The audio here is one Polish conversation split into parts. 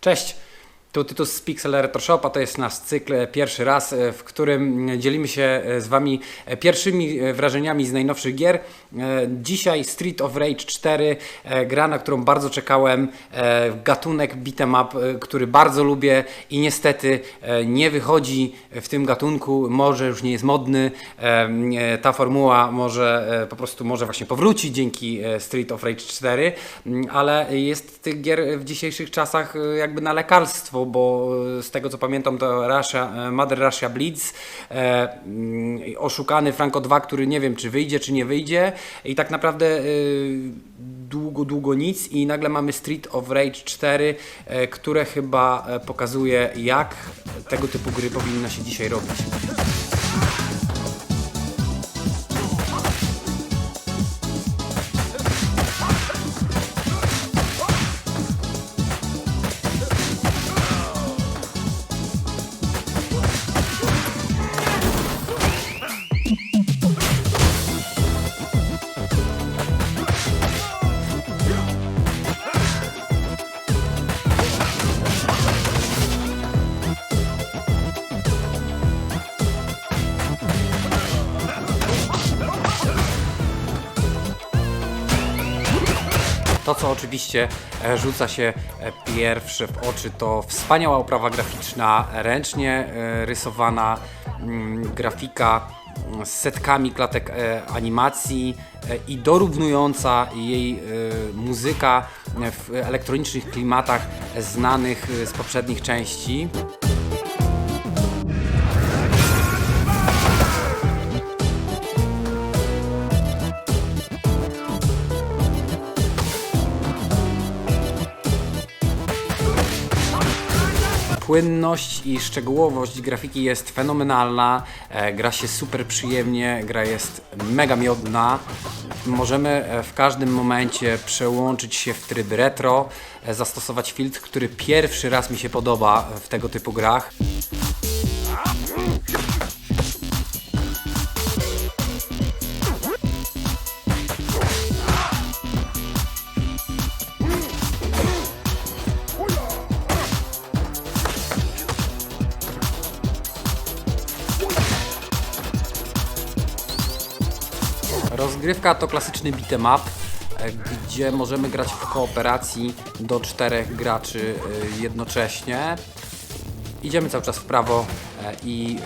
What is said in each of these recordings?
Cześć! Tu Tytus z Pixel Retro Shop, a to jest nasz cykl e, pierwszy raz, e, w którym dzielimy się e, z Wami e, pierwszymi e, wrażeniami z najnowszych gier. E, Dzisiaj Street of Rage 4, e, gra, na którą bardzo czekałem, e, gatunek beat'em up, e, który bardzo lubię i niestety e, nie wychodzi w tym gatunku, może już nie jest modny, e, e, ta formuła może e, po prostu może właśnie powrócić dzięki e, Street of Rage 4, m, ale jest tych gier w dzisiejszych czasach e, jakby na lekarstwo, bo e, z tego co pamiętam to Russia, e, Mother Russia Blitz, e, mm, oszukany Franco 2, który nie wiem czy wyjdzie czy nie wyjdzie i tak naprawdę długo, długo nic i nagle mamy Street of Rage 4, e, które chyba pokazuje jak tego typu gry powinno się dzisiaj robić. To, co oczywiście e, rzuca się e, pierwsze w oczy, to wspaniała oprawa graficzna, ręcznie e, rysowana mm, grafika mm, z setkami klatek animacji i dorównująca jej muzyka w elektronicznych klimatach znanych z poprzednich części. Płynność i szczegółowość grafiki jest fenomenalna, e, gra się super przyjemnie, gra jest mega miodna. Możemy e, w każdym momencie przełączyć się w tryb retro, e, zastosować filtr, który pierwszy raz mi się podoba w tego typu grach. Rozgrywka to klasyczny beat'em up, e, gdzie możemy grać w kooperacji do czterech graczy e, jednocześnie. Idziemy cały czas w prawo e, i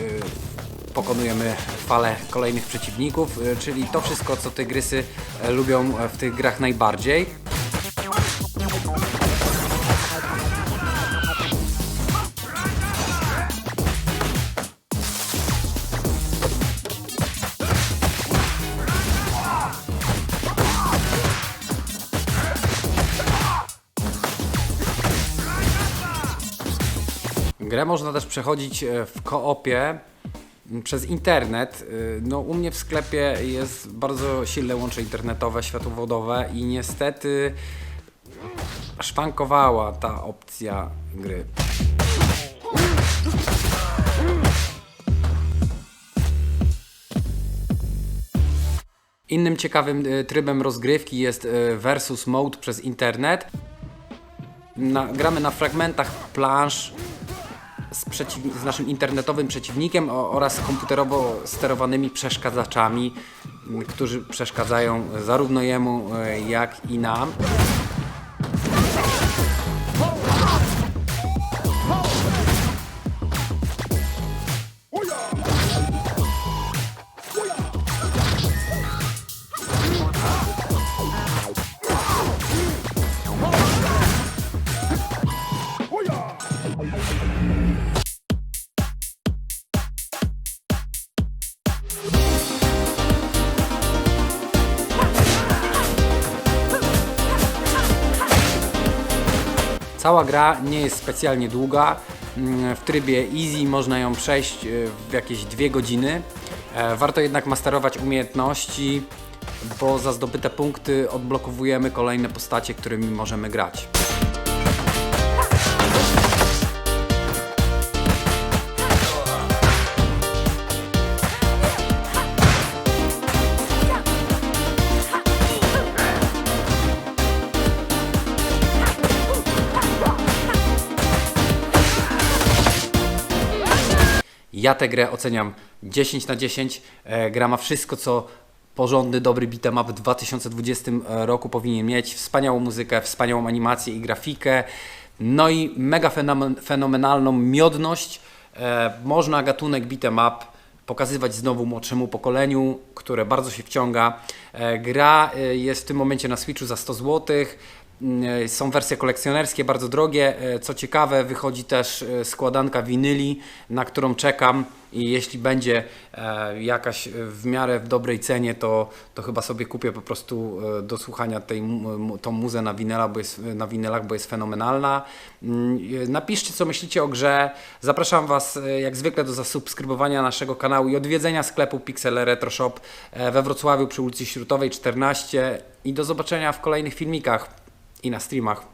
pokonujemy falę kolejnych przeciwników, czyli to wszystko, co tygrysy lubią w tych grach najbardziej. Grę można też przechodzić e, w koopie przez internet. Y, No, u mnie w sklepie jest bardzo silne łącze internetowe, światłowodowe i niestety szwankowała ta opcja gry. Innym ciekawym y, trybem rozgrywki jest versus mode przez internet. Na, gramy na fragmentach plansz z, z naszym internetowym przeciwnikiem oraz komputerowo sterowanymi przeszkadzaczami, którzy przeszkadzają zarówno jemu, e, jak i nam. Cała gra nie jest specjalnie długa. Mm, W trybie easy można ją przejść e, w jakieś dwie godziny. E, Warto jednak masterować umiejętności, bo za zdobyte punkty odblokowujemy kolejne postacie, którymi możemy grać. Ja tę grę oceniam 10 na 10. E, gra ma wszystko, co porządny, dobry beat'em up w 2020 roku powinien mieć. Wspaniałą muzykę, wspaniałą animację i grafikę. No i mega fenomen, fenomenalną miodność. E, można gatunek beat'em up pokazywać znowu młodszemu pokoleniu, które bardzo się wciąga. E, gra e, jest w tym momencie na Switchu za 100 zł. Mm, Są wersje kolekcjonerskie, bardzo drogie. E, Co ciekawe, wychodzi też e, składanka winyli, na którą czekam i jeśli będzie e, jakaś e, w miarę w dobrej cenie, to, to chyba sobie kupię po prostu e, do słuchania tej, tą muzę na, winyla, bo jest, na winylach, bo jest fenomenalna. Mm, e, Napiszcie, co myślicie o grze. Zapraszam Was e, jak zwykle do zasubskrybowania naszego kanału i odwiedzenia sklepu Pixel Retro Shop e, we Wrocławiu przy ulicy Śrutowej 14 i do zobaczenia w kolejnych filmikach i na streamach.